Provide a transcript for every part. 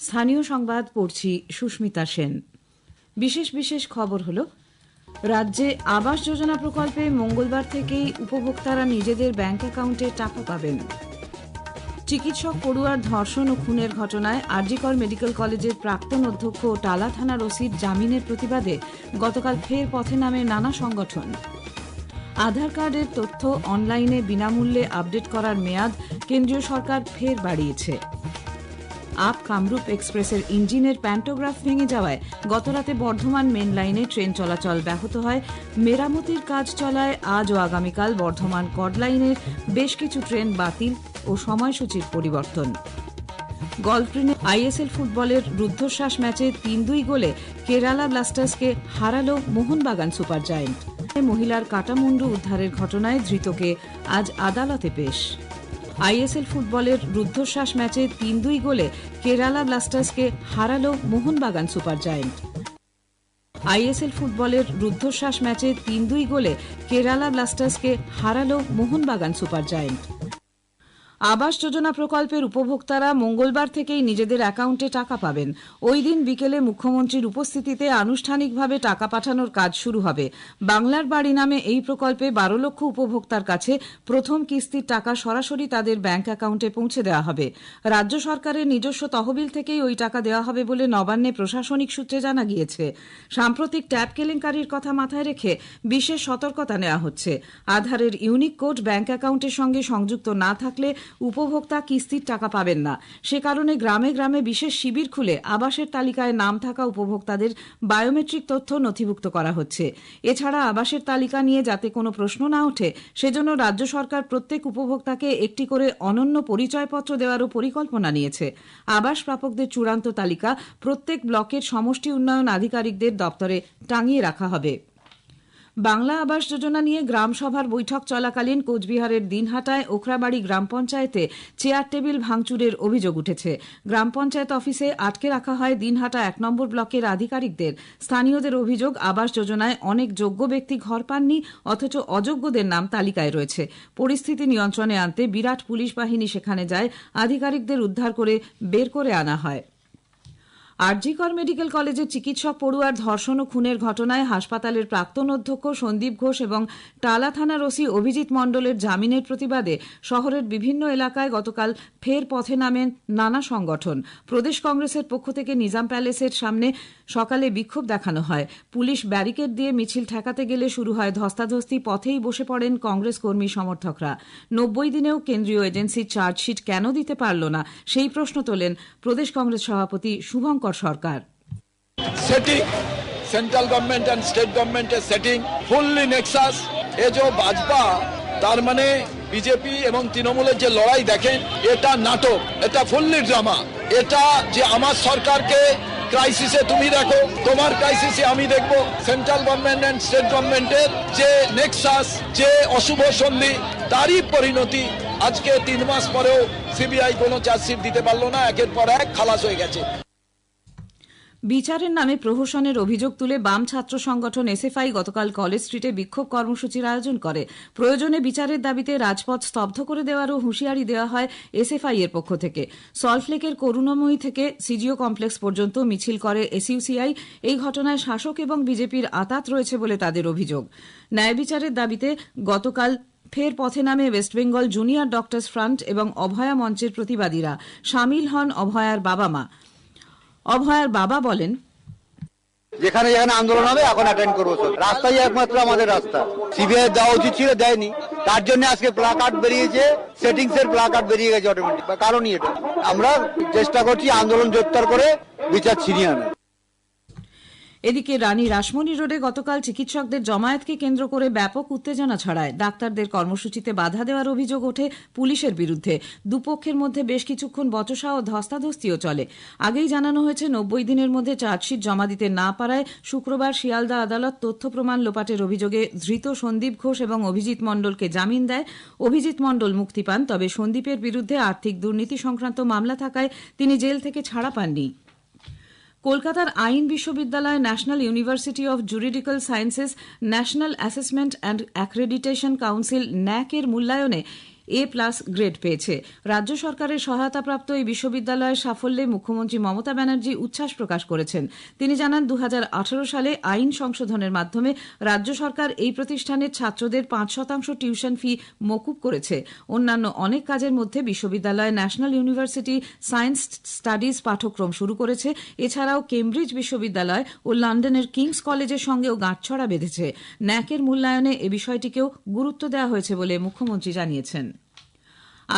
স্থানীয় সংবাদ পড়ছি সুস্মিতা সেন। বিশেষ বিশেষ খবর হলো, রাজ্যে আবাস যোজনা প্রকল্পে মঙ্গলবার থেকেই উপভোক্তারা নিজেদের ব্যাংক অ্যাকাউন্টে টাকা পাবেন। চিকিৎসক পড়ুয়ার ধর্ষণ ও খুনের ঘটনায় আরজিকর মেডিকেল কলেজের প্রাক্তন অধ্যক্ষ টালা থানার ওসির জামিনের প্রতিবাদে গতকাল ফের পথে নামে নানা সংগঠন। আধার কার্ডের তথ্য অনলাইনে বিনামূল্যে আপডেট করার মেয়াদ কেন্দ্রীয় সরকার ফের বাড়িয়েছে। আপ কামরূপ এক্সপ্রেসের ইঞ্জিনের প্যান্টোগ্রাফ ভেঙে যাওয়ায় গতরাতে বর্ধমান মেন লাইনে ট্রেন চলাচল ব্যাহত হয়। মেরামতির কাজ চলায় আজ ও আগামীকাল বর্ধমান কড লাইনের বেশ কিছু ট্রেন বাতিল ও সময়সূচির পরিবর্তন। গলফ্রিনে আইএসএল ফুটবলের রুদ্ধশ্বাস ম্যাচে তিন দুই গোলে কেরালা ব্লাস্টার্সকে হারালো মোহনবাগান সুপার জায়েন্ট। মহিলার কাটামুন্ডু উদ্ধারের ঘটনায় ধৃতকে আজ আদালতে পেশ। আইএসএল ফুটবলের রুদ্ধশ্বাস ম্যাচে তিন দুই গোলে কেরালা ব্লাস্টার্সকে হারালো মোহনবাগান সুপার জায়েন্ট। আইএসএল ফুটবলের রুদ্ধশ্বাস ম্যাচে তিন দুই গোলে কেরালা ব্লাস্টার্সকে হারালো মোহনবাগান সুপার জায়েন্ট। আবাস যোজনা প্রকল্পের উপভোক্তারা মঙ্গলবার থেকেই নিজেদের অ্যাকাউন্টে টাকা পাবেন। ওই দিন বিকেলে মুখ্যমন্ত্রীর উপস্থিতিতে আনুষ্ঠানিকভাবে টাকা পাঠানোর কাজ শুরু হবে। বাংলার বাড়ি নামে এই প্রকল্পে বারো লক্ষ উপভোক্তার কাছে প্রথম কিস্তির টাকা সরাসরি তাদের ব্যাংক অ্যাকাউন্টে পৌঁছে দেওয়া হবে। রাজ্য সরকারের নিজস্ব তহবিল থেকেই ওই টাকা দেওয়া হবে বলে নবান্নে প্রশাসনিক সূত্রে জানা গিয়েছে। সাম্প্রতিক ট্যাব কেলেঙ্কারির কথা মাথায় রেখে বিশেষ সতর্কতা নেওয়া হচ্ছে। আধারের ইউনিক কোড ব্যাংক অ্যাকাউন্টের সঙ্গে সংযুক্ত না থাকলে উপভোক্তা কিস্তির টাকা পাবেন না। সে কারণে গ্রামে গ্রামে বিশেষ শিবির খুলে আবাসের তালিকায় নাম থাকা উপভোক্তাদের বায়োমেট্রিক তথ্য নথিভুক্ত করা হচ্ছে। এছাড়া আবাসের তালিকা নিয়ে যাতে কোনো প্রশ্ন না ওঠে, সেজন্য রাজ্য সরকার প্রত্যেক উপভোক্তাকে একটি করে অনন্য পরিচয়পত্র দেওয়ারও পরিকল্পনা নিয়েছে। আবাস প্রাপকদের চূড়ান্ত তালিকা প্রত্যেক ব্লকের সমষ্টি উন্নয়ন আধিকারিকদের দপ্তরে টাঙিয়ে রাখা হবে। বাংলা আবাস যোজনা নিয়ে গ্রাম সভার বৈঠক চলাকালীন কোচবিহারের দিনহাটায় ওখরাবাড়ি গ্রাম পঞ্চায়েতে চেয়ার টেবিল ভাঙচুরের অভিযোগ উঠেছে। গ্রাম পঞ্চায়েত অফিসে আটকে রাখা হয় দিনহাটা এক নম্বর ব্লকের আধিকারিকদের। স্থানীয়দের অভিযোগ, আবাস যোজনায় অনেক যোগ্য ব্যক্তি ঘর পাননি, অথচ অযোগ্যদের নাম তালিকায় রয়েছে। পরিস্থিতি নিয়ন্ত্রণে আনতে বিরাট পুলিশ বাহিনী সেখানে যায়, আধিকারিকদের উদ্ধার করে বের করে আনা হয়। আরজিকর মেডিকেল কলেজের চিকিৎসক পড়ুয়ার ধর্ষণ ও খুনের ঘটনায় হাসপাতালের প্রাক্তন অধ্যক্ষ সন্দীপ ঘোষ এবং টালা থানার ওসি অভিজিৎ মণ্ডলের জামিনের প্রতিবাদে শহরের বিভিন্ন এলাকায় গতকাল ফের পথে নামেন নানা সংগঠন। প্রদেশ কংগ্রেসের পক্ষ থেকে নিজাম প্যালেসের সামনে সকালে বিক্ষোভ দেখানো হয়। পুলিশ ব্যারিকেড দিয়ে মিছিল ঠেকাতে গেলে শুরু হয় ধস্তাধস্তি, পথেই বসে পড়েন কংগ্রেস কর্মী সমর্থকরা। নব্বই দিনেও কেন্দ্রীয় এজেন্সির চার্জশিট কেন দিতে পারল না? সেই প্রশ্ন তোলেন প্রদেশ কংগ্রেস সভাপতি শুভঙ্কর তৎপর Sarkar. Setting central government and state গভর্নমেন্টের সেটিং ফুললি নেক্সাস এ যে বাজপা, তার মানে বিজেপি এবং তৃণমূলের যে লড়াই দেখেন, এটা নাটক, এটা ফুললি ড্রামা এটা যে আমার সরকারকে ক্রাইসিসে তুমি দেখো, তোমার ক্রাইসিসে আমি দেখব। সেন্ট্রাল গভর্নমেন্ট অ্যান্ড স্টেট গভর্নমেন্টের যে নেক্সাস যে অশুভ সন্ধি, তারই পরিণতি আজকে তিন মাস পরেও সিবিআই কোনো চার্জশিট দিতে পারল না, একের পর এক খালাস হয়ে গেছে। বিচারের নামে প্রহসনের অভিযোগ তুলে বাম ছাত্র সংগঠন এসএফআই গতকাল কলেজ স্ট্রিটে বিক্ষোভ কর্মসূচির আয়োজন করে। প্রয়োজনে বিচারের দাবিতে রাজপথ স্তব্ধ করে দেওয়ারও হুঁশিয়ারি দেওয়া হয় এসএফআই এর পক্ষ থেকে। সল্টলেকের করুণাময়ী থেকে সিজিও কমপ্লেক্স পর্যন্ত মিছিল করে এসইউসিআই। এই ঘটনায় শাসক এবং বিজেপির আতাত রয়েছে বলে তাদের অভিযোগ। ন্যায় বিচারের দাবিতে গতকাল ফের পথে নামে ওয়েস্টবেঙ্গল জুনিয়র ডক্টর্স ফ্রন্ট এবং অভয়া মঞ্চের প্রতিবাদীরা। সামিল হন অভয়ার বাবা মা। অভয়ার বাবা বলেন, যেখানে যেখানে আন্দোলন হবে এখন অ্যাটেন্ড করব রাস্তাই একমাত্র আমাদের রাস্তা। সিবিআই দেওয়া উচিত ছিল, দেয়নি। তার জন্য আজকে প্লাকার্ড বেরিয়েছে সেটিংস এর প্লাকার্ড বেরিয়ে গেছে অটোমেটিক কারণই এটা। আমরা চেষ্টা করছি আন্দোলন জোরদার করে বিচার ছিনিয়ে আনা এদিকে রানী রাসমণি রোডে গতকাল চিকিৎসকদের জমায়েতকে কেন্দ্র করে ব্যাপক উত্তেজনা ছড়ায়। ডাক্তারদের কর্মসূচিতে বাধা দেওয়ার অভিযোগ ওঠে পুলিশের বিরুদ্ধে। দুপক্ষের মধ্যে বেশ কিছুক্ষণ বচসা ও ধস্তাধস্তিও চলে। আগেই জানানো হয়েছে, নব্বই দিনের মধ্যে চার্জশিট জমা দিতে না পারায় শুক্রবার শিয়ালদা আদালত তথ্য প্রমাণ লোপাটের অভিযোগে ধৃত সন্দীপ ঘোষ এবং অভিজিৎ মণ্ডলকে জামিন দেয়। অভিজিৎ মণ্ডল মুক্তি পান, তবে সন্দীপের বিরুদ্ধে আর্থিক দুর্নীতি সংক্রান্ত মামলা থাকায় তিনি জেল থেকে ছাড়া পাননি। কলকাতার আইন বিশ্ববিদ্যালয় National University of Juridical Sciences National Assessment and Accreditation Council NAAC এর মূল্যায়নে এ প্লাস গ্রেড পেয়েছে। রাজ্য সরকারের সহায়তাপ্রাপ্ত এই বিশ্ববিদ্যালয়ের সাফল্যে মুখ্যমন্ত্রী মমতা ব্যানার্জি উচ্ছ্বাস প্রকাশ করেছেন। তিনি জানান দু হাজার আঠারো সালে আইন সংশোধনের মাধ্যমে রাজ্য সরকার এই প্রতিষ্ঠানের ছাত্রদের পাঁচ শতাংশ টিউশন ফি মকুব করেছে। অন্যান্য অনেক কাজের মধ্যে বিশ্ববিদ্যালয়, ন্যাশনাল ইউনিভার্সিটি, সায়েন্স স্টাডিজ পাঠ্যক্রম শুরু করেছে। এছাড়াও কেমব্রিজ বিশ্ববিদ্যালয় ও লন্ডনের কিংস কলেজের সঙ্গেও গাঁটছড়া বেঁধেছে। ন্যাকের মূল্যায়নে এ বিষয়টিকেও গুরুত্ব দেওয়া হয়েছে বলে মুখ্যমন্ত্রী জানিয়েছেন।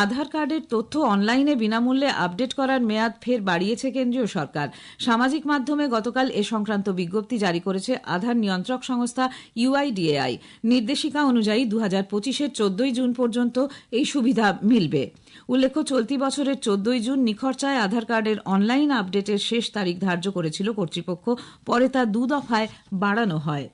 আধার কার্ডের তথ্য অনলাইনে বিনামূল্যে আপডেট করার মেয়াদ ফের বাড়িয়েছে কেন্দ্রীয় সরকার। সামাজিক মাধ্যমে গতকাল এ সংক্রান্ত বিজ্ঞপ্তি জারি করেছে আধার নিয়ন্ত্রক সংস্থা ইউআইডিএআই। নির্দেশিকা অনুযায়ী দু হাজার পঁচিশের চোদ্দই জুন পর্যন্ত এই সুবিধা মিলবে। উল্লেখ্য, চলতি বছরের চোদ্দই জুন নিখরচায় আধার কার্ডের অনলাইন আপডেটের শেষ তারিখ ধার্য করেছিল কর্তৃপক্ষ, পরে তা দু দফায় বাড়ানো হয়।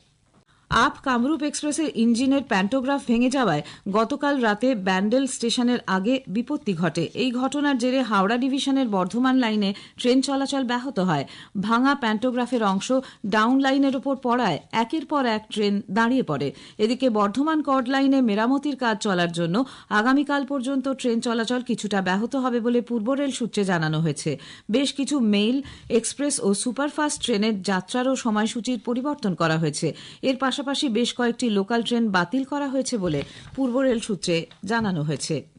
আপ কামরূপ এক্সপ্রেসের ইঞ্জিনের প্যান্টোগ্রাফ ভেঙে যাওয়ায় গতকাল রাতে ব্যান্ডেল স্টেশনের আগে বিপত্তি ঘটে। এই ঘটনার জেরে হাওড়া ডিভিশনের বর্ধমান লাইনে ট্রেন চলাচল ব্যাহত হয়। ভাঙা প্যান্টোগ্রাফের অংশ ডাউন লাইনের ওপর পড়ায় একের পর এক ট্রেন দাঁড়িয়ে পড়ে। এদিকে বর্ধমান কর্ড লাইনে মেরামতির কাজ চলার জন্য আগামীকাল পর্যন্ত ট্রেন চলাচল কিছুটা ব্যাহত হবে বলে পূর্ব রেল সূত্রে জানানো হয়েছে। বেশ কিছু মেইল, এক্সপ্রেস ও সুপারফাস্ট ট্রেনের যাত্রারও সময়সূচির পরিবর্তন করা হয়েছে। এর বেশ কয়েকটি লোকাল ট্রেন বাতিল করা হয়েছে বলে পূর্ব রেল সূত্রে জানানো হয়েছে।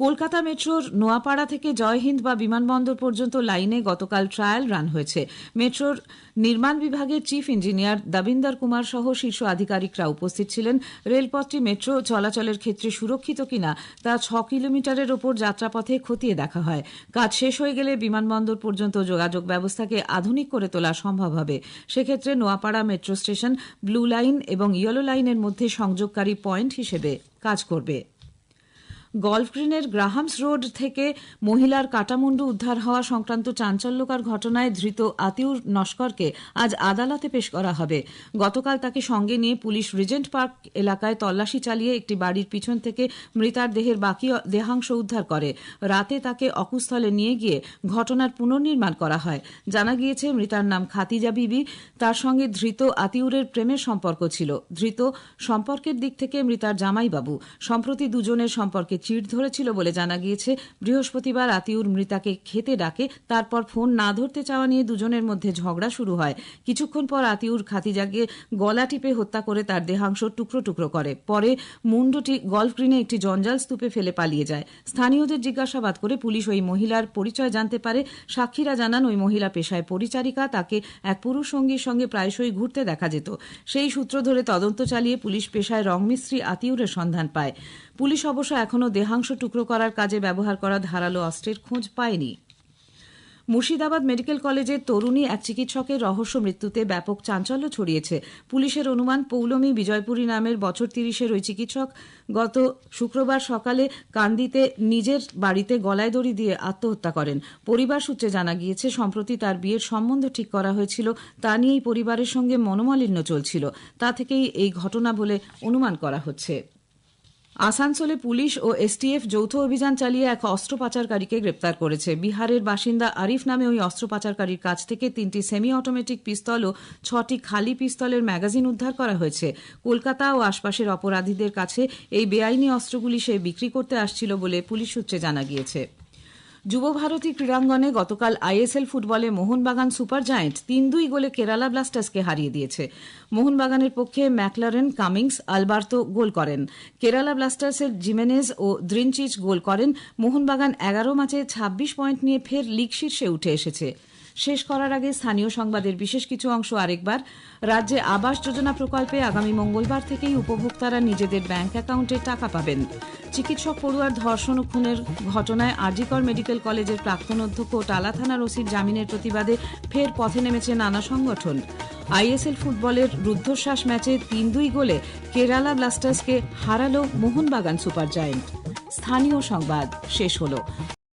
কলকাতা মেট্রোর নোয়াপাড়া থেকে জয়হিন্দ বা বিমানবন্দর পর্যন্ত লাইনে গতকাল ট্রায়াল রান হয়েছে। মেট্রোর নির্মাণ বিভাগের চিফ ইঞ্জিনিয়ার দাবিন্দর কুমার সহ শীর্ষ আধিকারিকরা উপস্থিত ছিলেন। রেলপথটি মেট্রো চলাচলের ক্ষেত্রে সুরক্ষিত কিনা তা ছ কিলোমিটারের ওপর যাত্রাপথে খতিয়ে দেখা হয়। কাজ শেষ হয়ে গেলে বিমানবন্দর পর্যন্ত যোগাযোগ ব্যবস্থাকে আধুনিক করে তোলা সম্ভব হবে। সেক্ষেত্রে Noapara metro station blue line এবং ইয়েলো লাইনের মধ্যে সংযোগকারী পয়েন্ট হিসেবে কাজ করবে। গল্ফ গ্রিনের গ্রাহামস রোড থেকে মহিলার কাটামুন্ডু উদ্ধার হওয়া সংক্রান্ত চাঞ্চল্যকর ঘটনায় ধৃত আতিউর নস্করকে আজ আদালতে পেশ করা হবে। গতকাল তাকে সঙ্গে নিয়ে পুলিশ রিজেন্ট পার্ক এলাকায় তল্লাশি চালিয়ে একটি বাড়ির পিছন থেকে মৃতার দেহের বাকি দেহাংশ উদ্ধার করে। রাতে তাকে অকুস্থলে নিয়ে গিয়ে ঘটনার পুনর্নির্মাণ করা হয়। জানা গিয়েছে, মৃতার নাম খাতিজা বিবি। তার সঙ্গে ধৃত আতিউরের প্রেমের সম্পর্ক ছিল। ধৃত সম্পর্কের দিক থেকে মৃতার জামাইবাবু। সম্প্রতি দুজনের সম্পর্কে চিড় ধরেছিল বলে জানা গিয়েছে। বৃহস্পতিবার আতিউর মৃতাকে খেতে ডাকে, তারপর ফোন না ধরতে চাওয়া নিয়ে দুজনের মধ্যে ঝগড়া শুরু হয়। কিছুক্ষণ পর আতিউর খাতিজাকে গলা টিপে হত্যা করে তার দেহাংশ টুকরো টুকরো করে। পরে মুন্ডটি গল্ফ গ্রিনে একটি জঞ্জাল স্তূপে ফেলে পালিয়ে যায়। স্থানীয়দের জিজ্ঞাসাবাদ করে পুলিশ ওই মহিলার পরিচয় জানতে পারে। সাক্ষীরা জানান, ওই মহিলা পেশায় পরিচারিকা, তাকে এক পুরুষ সঙ্গীর সঙ্গে প্রায়শই ঘুরতে দেখা যেত। সেই সূত্র ধরে তদন্ত চালিয়ে পুলিশ পেশায় রংমিস্ত্রি আতিউরের সন্ধান পায়। পুলিশ অবশ্য এখনও দেহাংশ টুকরো করার কাজে ব্যবহার করা ধারালো অস্ত্রের খোঁজ পায়নি। মুর্শিদাবাদ মেডিকেল কলেজের তরুণী এক চিকিৎসকের রহস্য মৃত্যুতে ব্যাপক চাঞ্চল্য ছড়িয়েছে। পুলিশের অনুমান, পৌলমী বিজয়পুরী নামের বছর তিরিশের ওই চিকিৎসক গত শুক্রবার সকালে কান্দিতে নিজের বাড়িতে গলায় দড়ি দিয়ে আত্মহত্যা করেন। পরিবার সূত্রে জানা গিয়েছে, সম্প্রতি তার বিয়ের সম্বন্ধ ঠিক করা হয়েছিল, তা নিয়েই পরিবারের সঙ্গে মনোমালিন্য চলছিল। তা থেকেই এই ঘটনা বলে অনুমান করা হচ্ছে। আসানসোলে পুলিশ ও এসটিএফ যৌথ অভিযান চালিয়ে এক অস্ত্র পাচারকারীকে গ্রেপ্তার করেছে। বিহারের বাসিন্দা আরিফ নামে ওই অস্ত্র পাচারকারীর কাছ থেকে তিনটি সেমি অটোমেটিক পিস্তল ও ছটি খালি পিস্তলের ম্যাগাজিন উদ্ধার করা হয়েছে। কলকাতা ও আশপাশের অপরাধীদের কাছে এই বেআইনি অস্ত্রগুলি সে বিক্রি করতে আসছিল বলে পুলিশ সূত্রে জানা গিয়েছে। যুবভারতী ক্রীড়াঙ্গনে গতকাল আইএসএল ফুটবলে মোহনবাগান সুপার জায়েন্ট তিন দুই গোলে কেরালা ব্লাস্টার্সকে হারিয়ে দিয়েছে। মোহনবাগানের পক্ষে ম্যাকলারেন, কামিংস, আলবার্তো গোল করেন। কেরালা ব্লাস্টার্সের জিমেনেজ ও দ্রিনচিচ গোল করেন। মোহনবাগান এগারো ম্যাচে ছাব্বিশ পয়েন্ট নিয়ে ফের লিগ শীর্ষে উঠে এসেছে। শেষ করার আগে স্থানীয় সংবাদের বিশেষ কিছু অংশ আরেকবার। রাজ্যে আবাস যোজনা প্রকল্পে আগামী মঙ্গলবার থেকেই উপভোক্তারা নিজেদের ব্যাংক অ্যাকাউন্টে টাকা পাবেন। চিকিৎসক পড়ুয়ার ধর্ষণ ও খুনের ঘটনায় আরজিকর মেডিকেল কলেজের প্রাক্তন অধ্যক্ষ টালা থানার ওসির জামিনের প্রতিবাদে ফের পথে নেমেছে নানা সংগঠন। আইএসএল ফুটবলের রুদ্ধশ্বাস ম্যাচে তিন দুই গোলে কেরালা ব্লাস্টার্সকে হারালো মোহনবাগান সুপার জায়েন্ট। স্থানীয় সংবাদ, শেষ হলো।